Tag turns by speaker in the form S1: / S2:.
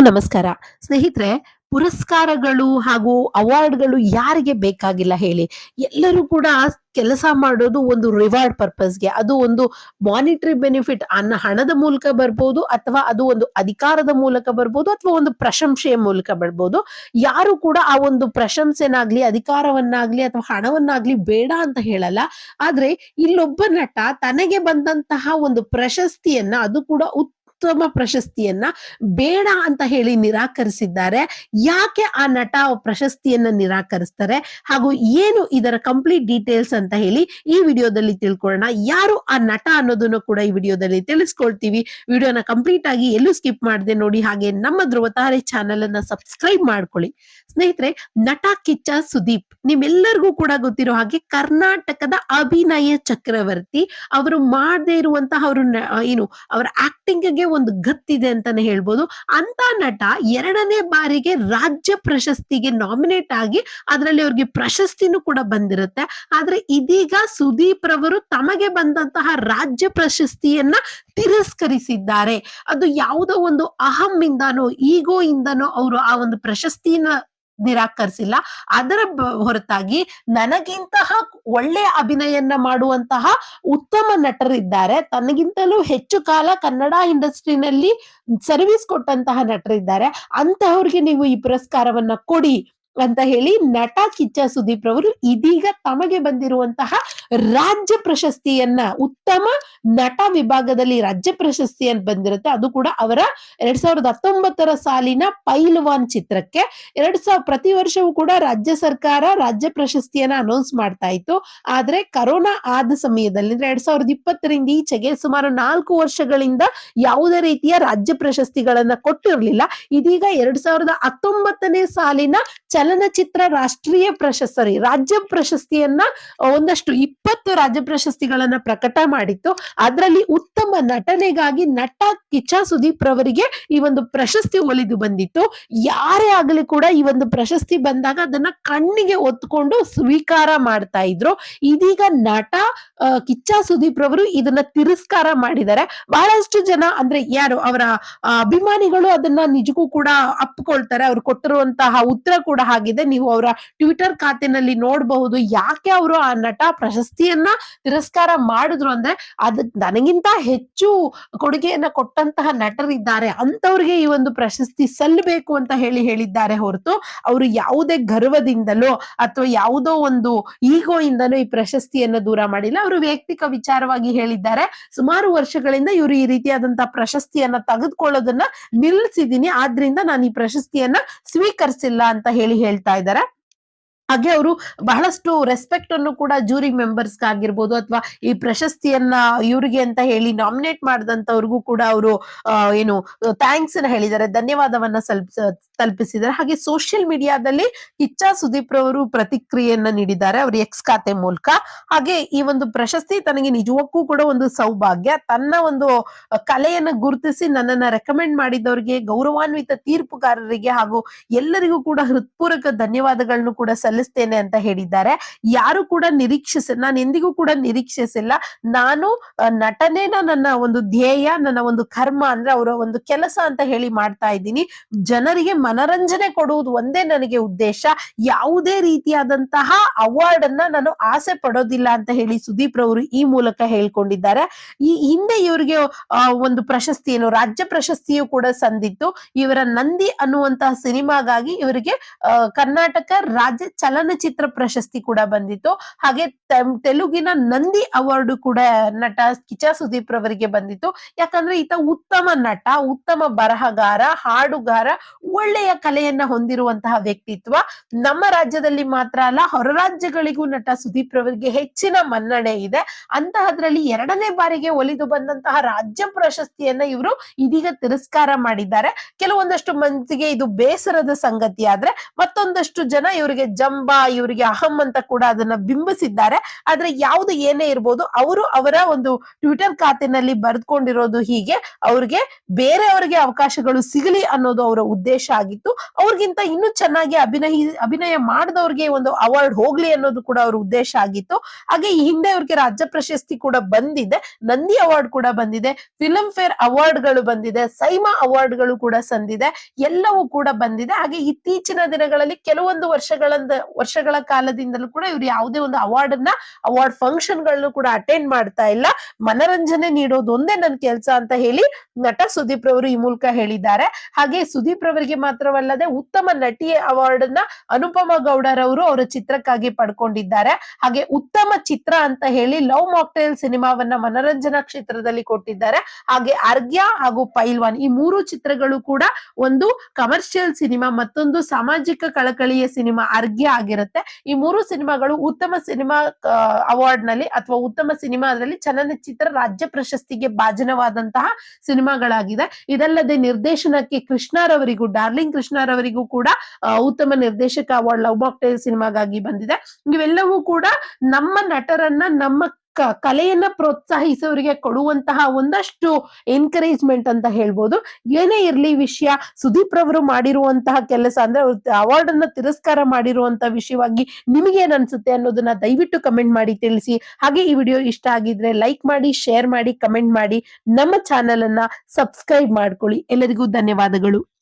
S1: ನಮಸ್ಕಾರ. ಸ್ನೇಹಿತರೆ, ಪುರಸ್ಕಾರಗಳು ಹಾಗೂ ಅವಾರ್ಡ್ಗಳು ಯಾರಿಗೆ ಬೇಕಾಗಿಲ್ಲ ಹೇಳಿ? ಎಲ್ಲರೂ ಕೂಡ ಕೆಲಸ ಮಾಡೋದು ಒಂದು ರಿವಾರ್ಡ್ ಪರ್ಪಸ್ಗೆ. ಅದು ಒಂದು ಮಾನಿಟರಿ ಬೆನಿಫಿಟ್ ಅನ್ನ ಹಣದ ಮೂಲಕ ಬರ್ಬೋದು ಅಥವಾ ಅದು ಒಂದು ಅಧಿಕಾರದ ಮೂಲಕ ಬರ್ಬೋದು ಅಥವಾ ಒಂದು ಪ್ರಶಂಸೆಯ ಮೂಲಕ ಬರ್ಬೋದು. ಯಾರು ಕೂಡ ಆ ಒಂದು ಪ್ರಶಂಸೆನಾಗ್ಲಿ, ಅಧಿಕಾರವನ್ನಾಗ್ಲಿ ಅಥವಾ ಹಣವನ್ನಾಗ್ಲಿ ಬೇಡ ಅಂತ ಹೇಳಲ್ಲ. ಆದ್ರೆ ಇಲ್ಲೊಬ್ಬ ನಟ ತನಗೆ ಬಂದಂತಹ ಒಂದು ಪ್ರಶಸ್ತಿಯನ್ನ ಅದು ಕೂಡ ಉತ್ತಮ ಪ್ರಶಸ್ತಿಯನ್ನ ಬೇಡ ಅಂತ ಹೇಳಿ ನಿರಾಕರಿಸಿದ್ದಾರೆ. ಯಾಕೆ ಆ ನಟ ಪ್ರಶಸ್ತಿಯನ್ನ ನಿರಾಕರಿಸ್ತಾರೆ? ಹಾಗೂ ಏನು ಇದರ ಕಂಪ್ಲೀಟ್ ಡೀಟೇಲ್ಸ್ ಅಂತ ಹೇಳಿ ಈ ವಿಡಿಯೋದಲ್ಲಿ ತಿಳ್ಕೊಳ್ಳೋಣ. ಯಾರು ಆ ನಟ ಅನ್ನೋದನ್ನು ಕೂಡ ಈ ವಿಡಿಯೋದಲ್ಲಿ ತಿಳಿಸ್ಕೊಳ್ತೀವಿ. ವಿಡಿಯೋನ ಕಂಪ್ಲೀಟ್ ಆಗಿ ಎಲ್ಲೂ ಸ್ಕಿಪ್ ಮಾಡದೆ ನೋಡಿ ಹಾಗೆ ನಮ್ಮ ಧ್ರುವತಾರೆ ಚಾನೆಲ್ ಅನ್ನ ಸಬ್ಸ್ಕ್ರೈಬ್ ಮಾಡ್ಕೊಳ್ಳಿ. ಸ್ನೇಹಿತರೆ, ನಟ ಕಿಚ್ಚ ಸುದೀಪ್ ನಿಮ್ಮೆಲ್ಲರಿಗೂ ಕೂಡ ಗೊತ್ತಿರೋ ಹಾಗೆ ಕರ್ನಾಟಕದ ಅಭಿನಯ ಚಕ್ರವರ್ತಿ. ಅವರು ಮಾಡದೇ ಇರುವಂತಹ ಅವರು ಏನು, ಅವರ ಆಕ್ಟಿಂಗ್ಗೆ ಒಂದು ಗತ್ತಿದೆ ಅಂತಾನೆ ಹೇಳ್ಬೋದು. ಅಂತ ನಟ ಎರಡನೇ ಬಾರಿಗೆ ರಾಜ್ಯ ಪ್ರಶಸ್ತಿಗೆ ನಾಮಿನೇಟ್ ಆಗಿ ಅದರಲ್ಲಿ ಅವ್ರಿಗೆ ಪ್ರಶಸ್ತಿನೂ ಕೂಡ ಬಂದಿರುತ್ತೆ. ಆದ್ರೆ ಇದೀಗ ಸುದೀಪ್ ರವರು ತಮಗೆ ಬಂದಂತಹ ರಾಜ್ಯ ಪ್ರಶಸ್ತಿಯನ್ನ ತಿರಸ್ಕರಿಸಿದ್ದಾರೆ. ಅದು ಯಾವುದೋ ಒಂದು ಅಹಂ ಇಂದಾನೋ, ಈಗೋ ಇಂದಾನೋ ಅವರು ಆ ಒಂದು ಪ್ರಶಸ್ತಿನ ನಿರಾಕರಿಸಿಲ್ಲ. ಅದರ ಹೊರತಾಗಿ ನನಗಿಂತಹ ಒಳ್ಳೆ ಅಭಿನಯನ್ನ ಮಾಡುವಂತಹ ಉತ್ತಮ ನಟರಿದ್ದಾರೆ. ತನಗಿಂತಲೂ ಹೆಚ್ಚು ಕಾಲ ಕನ್ನಡ ಇಂಡಸ್ಟ್ರಿನಲ್ಲಿ ಸರ್ವಿಸ್ ಕೊಟ್ಟಂತಹ ನಟರಿದ್ದಾರೆ. ಅಂತಹವ್ರಿಗೆ ನೀವು ಈ ಪುರಸ್ಕಾರವನ್ನ ಕೊಡಿ. ಅಂತ ಹೇಳಿ ನಟ ಕಿಚ್ಚ ಸುದೀಪ್ ರವರು ಇದೀಗ ತಮಗೆ ಬಂದಿರುವಂತಹ ರಾಜ್ಯ ಪ್ರಶಸ್ತಿಯನ್ನ, ಉತ್ತಮ ನಟ ವಿಭಾಗದಲ್ಲಿ ರಾಜ್ಯ ಪ್ರಶಸ್ತಿಯನ್ನ ಬಂದಿರುತ್ತೆ. ಅದು ಕೂಡ ಅವರ ಎರಡ್ ಸಾವಿರದ ಹತ್ತೊಂಬತ್ತರ ಸಾಲಿನ ಪೈಲ್ವಾನ್ ಚಿತ್ರಕ್ಕೆ. ಎರಡ್ ಸಾವಿರ ಪ್ರತಿ ವರ್ಷವೂ ಕೂಡ ರಾಜ್ಯ ಸರ್ಕಾರ ರಾಜ್ಯ ಪ್ರಶಸ್ತಿಯನ್ನ ಅನೌನ್ಸ್ ಮಾಡ್ತಾ ಇತ್ತು. ಆದ್ರೆ ಕರೋನಾ ಆದ ಸಮಯದಲ್ಲಿ, ಅಂದ್ರೆ ಎರಡ್ ಸಾವಿರದ ಇಪ್ಪತ್ತರಿಂದ ಈಚೆಗೆ ಸುಮಾರು ನಾಲ್ಕು ವರ್ಷಗಳಿಂದ ಯಾವುದೇ ರೀತಿಯ ರಾಜ್ಯ ಪ್ರಶಸ್ತಿಗಳನ್ನ ಕೊಟ್ಟಿರಲಿಲ್ಲ. ಇದೀಗ ಎರಡ್ ಸಾವಿರದ ಹತ್ತೊಂಬತ್ತನೇ ಸಾಲಿನ ಚಲನಚಿತ್ರ ರಾಷ್ಟ್ರೀಯ ಪ್ರಶಸ್ತಿ ರಾಜ್ಯ ಪ್ರಶಸ್ತಿಯನ್ನ ಒಂದಷ್ಟು ಇಪ್ಪತ್ತು ರಾಜ್ಯ ಪ್ರಶಸ್ತಿಗಳನ್ನ ಪ್ರಕಟ ಮಾಡಿತ್ತು. ಅದರಲ್ಲಿ ಉತ್ತಮ ನಟನೆಗಾಗಿ ನಟ ಕಿಚ್ಚ ಸುದೀಪ್ ರವರಿಗೆ ಈ ಒಂದು ಪ್ರಶಸ್ತಿ ಒಲಿದು ಬಂದಿತ್ತು. ಯಾರೇ ಆಗಲಿ ಕೂಡ ಈ ಒಂದು ಪ್ರಶಸ್ತಿ ಬಂದಾಗ ಅದನ್ನ ಕಣ್ಣಿಗೆ ಒತ್ಕೊಂಡು ಸ್ವೀಕಾರ ಮಾಡ್ತಾ ಇದ್ರು. ಇದೀಗ ನಟ ಕಿಚ್ಚ ಸುದೀಪ್ ರವರು ಇದನ್ನ ತಿರಸ್ಕಾರ ಮಾಡಿದ್ದಾರೆ. ಬಹಳಷ್ಟು ಜನ, ಅಂದ್ರೆ ಯಾರು, ಅವರ ಅಭಿಮಾನಿಗಳು ಅದನ್ನ ನಿಜಕ್ಕೂ ಕೂಡ ಅಪ್ಕೊಳ್ತಾರೆ ಅವ್ರು ಕೊಟ್ಟಿರುವಂತಹ ಉತ್ತರ ಕೂಡ ಆಗಿದೆ ನೀವು ಅವರ ಟ್ವಿಟರ್ ಖಾತೆನಲ್ಲಿ ನೋಡಬಹುದು ಯಾಕೆ ಅವರು ಆ ನಟ ಪ್ರಶಸ್ತಿಯನ್ನ ತಿರಸ್ಕಾರ ಮಾಡಿದ್ರು ಅಂದ್ರೆ ಅದ್ ನನಗಿಂತ ಹೆಚ್ಚು ಕೊಡುಗೆಯನ್ನ ಕೊಟ್ಟಂತಹ ನಟರಿದ್ದಾರೆ. ಅಂತವ್ರಿಗೆ ಈ ಒಂದು ಪ್ರಶಸ್ತಿ ಸಲ್ಲಬೇಕು ಅಂತ ಹೇಳಿ ಹೇಳಿದ್ದಾರೆ ಹೊರತು ಅವರು ಯಾವುದೇ ಗರ್ವದಿಂದಲೋ ಅಥವಾ ಯಾವುದೋ ಒಂದು ಈಗೋ ಇಂದಲೋ ಈ ಪ್ರಶಸ್ತಿಯನ್ನ ದೂರ ಮಾಡಿಲ್ಲ. ಅವರು ವೈಯಕ್ತಿಕ ವಿಚಾರವಾಗಿ ಹೇಳಿದ್ದಾರೆ. ಸುಮಾರು ವರ್ಷಗಳಿಂದ ಇವರು ಈ ರೀತಿಯಾದಂತಹ ಪ್ರಶಸ್ತಿಯನ್ನ ತೆಗೆದುಕೊಳ್ಳೋದನ್ನ ನಿಲ್ಲಿಸಿದೀನಿ ಆದ್ರಿಂದ ನಾನು ಈ ಪ್ರಶಸ್ತಿಯನ್ನ ಸ್ವೀಕರಿಸಿಲ್ಲ ಅಂತ ಹೇಳಿ ಹೇಳ್ತಾ ಇದ್ದಾರೆ. ಹಾಗೆ ಅವರು ಬಹಳಷ್ಟು ರೆಸ್ಪೆಕ್ಟ್ ಅನ್ನು ಕೂಡ ಜೂರಿ ಮೆಂಬರ್ಸ್ ಆಗಿರ್ಬೋದು ಅಥವಾ ಈ ಪ್ರಶಸ್ತಿಯನ್ನ ಇವರಿಗೆ ಅಂತ ಹೇಳಿ ನಾಮಿನೇಟ್ ಮಾಡಿದಂತವ್ರಿಗೂ ಕೂಡ ಅವರು ಏನು ಥ್ಯಾಂಕ್ಸ್ ಅನ್ನ ಹೇಳಿದ್ದಾರೆ, ಧನ್ಯವಾದವನ್ನ ತಲುಪಿಸಿದ್ದಾರೆ. ಹಾಗೆ ಸೋಷಿಯಲ್ ಮೀಡಿಯಾದಲ್ಲಿ ಕಿಚ್ಚ ಸುದೀಪ್ ರವರು ಪ್ರತಿಕ್ರಿಯೆಯನ್ನ ನೀಡಿದ್ದಾರೆ ಅವ್ರ ಎಕ್ಸ್ ಖಾತೆ ಮೂಲಕ. ಹಾಗೆ ಈ ಒಂದು ಪ್ರಶಸ್ತಿ ತನಗೆ ನಿಜಕ್ಕೂ ಕೂಡ ಒಂದು ಸೌಭಾಗ್ಯ. ತನ್ನ ಒಂದು ಕಲೆಯನ್ನ ಗುರುತಿಸಿ ನನ್ನನ್ನ ರೆಕಮೆಂಡ್ ಮಾಡಿದವರಿಗೆ, ಗೌರವಾನ್ವಿತ ತೀರ್ಪುಗಾರರಿಗೆ ಹಾಗೂ ಎಲ್ಲರಿಗೂ ಕೂಡ ಹೃತ್ಪೂರ್ವಕ ಧನ್ಯವಾದಗಳನ್ನು ಕೂಡ ಸಲ್ಲಿಸ್ತೇನೆ ಅಂತ ಹೇಳಿದ್ದಾರೆ. ಯಾರು ಕೂಡ ನಿರೀಕ್ಷಿಸ, ನಾನು ಎಂದಿಗೂ ಕೂಡ ನಿರೀಕ್ಷಿಸಿಲ್ಲ. ನಾನು ನಟನೆನ ನನ್ನ ಒಂದು ಧ್ಯೇಯ, ನನ್ನ ಒಂದು ಕರ್ಮ ಅಂದ್ರೆ ಅವರ ಒಂದು ಕೆಲಸ ಅಂತ ಹೇಳಿ ಮಾಡ್ತಾ ಇದ್ದೀನಿ. ಜನರಿಗೆ ಮನರಂಜನೆ ಕೊಡುವುದು ಒಂದೇ ನನಗೆ ಉದ್ದೇಶ. ಯಾವುದೇ ರೀತಿಯಾದಂತಹ ಅವಾರ್ಡ್ ಅನ್ನ ನಾನು ಆಸೆ ಪಡೋದಿಲ್ಲ ಅಂತ ಹೇಳಿ ಸುದೀಪ್ ರವರು ಈ ಮೂಲಕ ಹೇಳ್ಕೊಂಡಿದ್ದಾರೆ. ಈ ಹಿಂದೆ ಇವರಿಗೆ ಒಂದು ಪ್ರಶಸ್ತಿಯನ್ನು, ರಾಜ್ಯ ಪ್ರಶಸ್ತಿಯು ಕೂಡ ಸಂದಿತ್ತು. ಇವರ ನಂದಿ ಅನ್ನುವಂತಹ ಸಿನಿಮಾಗಾಗಿ ಇವರಿಗೆ ಕರ್ನಾಟಕ ರಾಜ್ಯ ಚಲನಚಿತ್ರ ಪ್ರಶಸ್ತಿ ಕೂಡ ಬಂದಿತ್ತು. ಹಾಗೆ ತೆಲುಗಿನ ನಂದಿ ಅವಾರ್ಡ್ ಕೂಡ ನಟ ಕಿಚ ಸುದೀಪ್ ರವರಿಗೆ ಬಂದಿತ್ತು. ಯಾಕಂದ್ರೆ ಈತ ಉತ್ತಮ ನಟ, ಉತ್ತಮ ಬರಹಗಾರ, ಹಾಡುಗಾರ, ಒಳ್ಳೆಯ ಕಲೆಯನ್ನ ಹೊಂದಿರುವಂತಹ ವ್ಯಕ್ತಿತ್ವ. ನಮ್ಮ ರಾಜ್ಯದಲ್ಲಿ ಮಾತ್ರ ಅಲ್ಲ, ಹೊರ ರಾಜ್ಯಗಳಿಗೂ ನಟ ಸುದೀಪ್ ರವರಿಗೆ ಹೆಚ್ಚಿನ ಮನ್ನಣೆ ಇದೆ. ಅಂತಹದ್ರಲ್ಲಿ ಎರಡನೇ ಬಾರಿಗೆ ಒಲಿದು ಬಂದಂತಹ ರಾಜ್ಯ ಪ್ರಶಸ್ತಿಯನ್ನ ಇವರು ಇದೀಗ ತಿರಸ್ಕಾರ ಮಾಡಿದ್ದಾರೆ. ಕೆಲವೊಂದಷ್ಟು ಮಂದಿಗೆ ಇದು ಬೇಸರದ ಸಂಗತಿ ಆದ್ರೆ ಮತ್ತೊಂದಷ್ಟು ಜನ ಇವರಿಗೆ ಡಂಬ ಇವರಿಗೆ ಅಹಂ ಅಂತ ಕೂಡ ಅದನ್ನ ಬಿಂಬಿಸಿದ್ದಾರೆ. ಆದ್ರೆ ಯಾವ್ದು ಏನೇ ಇರ್ಬೋದು ಅವರು ಅವರ ಒಂದು ಟ್ವಿಟರ್ ಖಾತೆನಲ್ಲಿ ಬರೆದ್ಕೊಂಡಿರೋದು ಹೀಗೆ. ಅವ್ರಿಗೆ ಬೇರೆಯವರಿಗೆ ಅವಕಾಶಗಳು ಸಿಗಲಿ ಅನ್ನೋದು ಅವರ ಉದ್ದೇಶ ಆಗಿತ್ತು. ಅವ್ರಿಗಿಂತ ಇನ್ನೂ ಚೆನ್ನಾಗಿ ಅಭಿನಯ ಅಭಿನಯ ಮಾಡಿದವ್ರಿಗೆ ಒಂದು ಅವಾರ್ಡ್ ಹೋಗ್ಲಿ ಅನ್ನೋದು ಕೂಡ ಅವ್ರ ಉದ್ದೇಶ ಆಗಿತ್ತು. ಹಾಗೆ ಈ ಹಿಂದೆ ಅವ್ರಿಗೆ ರಾಜ್ಯ ಪ್ರಶಸ್ತಿ ಕೂಡ ಬಂದಿದೆ. ನಂದಿ ಅವಾರ್ಡ್ ಕೂಡ ಬಂದಿದೆ. ಫಿಲಂ ಫೇರ್ ಅವಾರ್ಡ್ಗಳು ಬಂದಿದೆ. ಸೈಮಾ ಅವಾರ್ಡ್ಗಳು ಕೂಡ ಸಂದಿದೆ. ಎಲ್ಲವೂ ಕೂಡ ಬಂದಿದೆ. ಹಾಗೆ ಇತ್ತೀಚಿನ ದಿನಗಳಲ್ಲಿ ಕೆಲವೊಂದು ವರ್ಷಗಳಿಂದ ವರ್ಷಗಳ ಕಾಲದಿಂದಲೂ ಕೂಡ ಇವ್ರು ಯಾವುದೇ ಒಂದು ಅವಾರ್ಡ್ ಅನ್ನ ಅವಾರ್ಡ್ ಫಂಕ್ಷನ್ಗಳನ್ನು ಕೂಡ ಅಟೆಂಡ್ ಮಾಡ್ತಾ ಇಲ್ಲ. ಮನರಂಜನೆ ನೀಡೋದು ಒಂದೇ ನನ್ನ ಕೆಲಸ ಅಂತ ಹೇಳಿ ನಟ ಸುದೀಪ್ ರವರು ಈ ಮೂಲಕ ಹೇಳಿದ್ದಾರೆ. ಹಾಗೆ ಸುದೀಪ್ ರವರಿಗೆ ಮಾತ್ರವಲ್ಲದೆ ಉತ್ತಮ ನಟಿ ಅವಾರ್ಡ್ ಅನ್ನ ಅನುಪಮ ಗೌಡರವರು ಅವರ ಚಿತ್ರಕ್ಕಾಗಿ ಪಡ್ಕೊಂಡಿದ್ದಾರೆ. ಹಾಗೆ ಉತ್ತಮ ಚಿತ್ರ ಅಂತ ಹೇಳಿ ಲವ್ ಮಾಕ್ಟೈಲ್ ಸಿನಿಮಾವನ್ನ ಮನರಂಜನಾ ಕ್ಷೇತ್ರದಲ್ಲಿ ಕೊಟ್ಟಿದ್ದಾರೆ. ಹಾಗೆ ಅರ್ಘ್ಯ ಹಾಗೂ ಪೈಲ್ವಾನ್ ಈ ಮೂರು ಚಿತ್ರಗಳು ಕೂಡ ಒಂದು ಕಮರ್ಷಿಯಲ್ ಸಿನಿಮಾ, ಮತ್ತೊಂದು ಸಾಮಾಜಿಕ ಕಳಕಳಿಯ ಸಿನಿಮಾ ಅರ್ಘ್ಯ ಆಗಿರುತ್ತೆ. ಈ ಮೂರು ಸಿನಿಮಾಗಳು ಉತ್ತಮ ಸಿನಿಮಾ ಅವಾರ್ಡ್ನಲ್ಲಿ ಅಥವಾ ಉತ್ತಮ ಸಿನಿಮಾದಲ್ಲಿ ಚಲನಚಿತ್ರ ರಾಜ್ಯ ಪ್ರಶಸ್ತಿಗೆ ಭಾಜನವಾದಂತಹ ಸಿನಿಮಾಗಳಾಗಿದೆ ಇದಲ್ಲದೆ ನಿರ್ದೇಶನಕ್ಕೆ ಕೃಷ್ಣರವರಿಗೂ, ಡಾರ್ಲಿಂಗ್ ಕೃಷ್ಣರವರಿಗೂ ಕೂಡ ಉತ್ತಮ ನಿರ್ದೇಶಕ ಅವಾರ್ಡ್ ಲವ್ ಬಾಕ್ಟೇಲ್ ಸಿನಿಮಾಗಾಗಿ ಬಂದಿದೆ. ಇವೆಲ್ಲವೂ ಕೂಡ ನಮ್ಮ ನಟರನ್ನ, ನಮ್ಮ ಕಲೆಯನ್ನ ಪ್ರೋತ್ಸಾಹಿಸೋರಿಗೆ ಕೊಡುವಂತಹ ಒಂದಷ್ಟು ಎನ್ಕರೇಜ್ಮೆಂಟ್ ಅಂತ ಹೇಳ್ಬೋದು. ಏನೇ ಇರ್ಲಿ ವಿಷಯ, ಸುದೀಪ್ ರವರು ಮಾಡಿರುವಂತಹ ಕೆಲಸ ಅಂದ್ರೆ ಅವಾರ್ಡ್ ಅನ್ನ ತಿರಸ್ಕಾರ ಮಾಡಿರುವಂತಹ ವಿಷಯವಾಗಿ ನಿಮಗೇನ್ ಅನ್ಸುತ್ತೆ ಅನ್ನೋದನ್ನ ದಯವಿಟ್ಟು ಕಮೆಂಟ್ ಮಾಡಿ ತಿಳಿಸಿ. ಹಾಗೆ ಈ ವಿಡಿಯೋ ಇಷ್ಟ ಆಗಿದ್ರೆ ಲೈಕ್ ಮಾಡಿ ಶೇರ್ ಮಾಡಿ ಕಮೆಂಟ್ ಮಾಡಿ. ನಮ್ಮ ಚಾನೆಲ್ ಅನ್ನ ಸಬ್ಸ್ಕ್ರೈಬ್ ಮಾಡ್ಕೊಳ್ಳಿ. ಎಲ್ಲರಿಗೂ ಧನ್ಯವಾದಗಳು.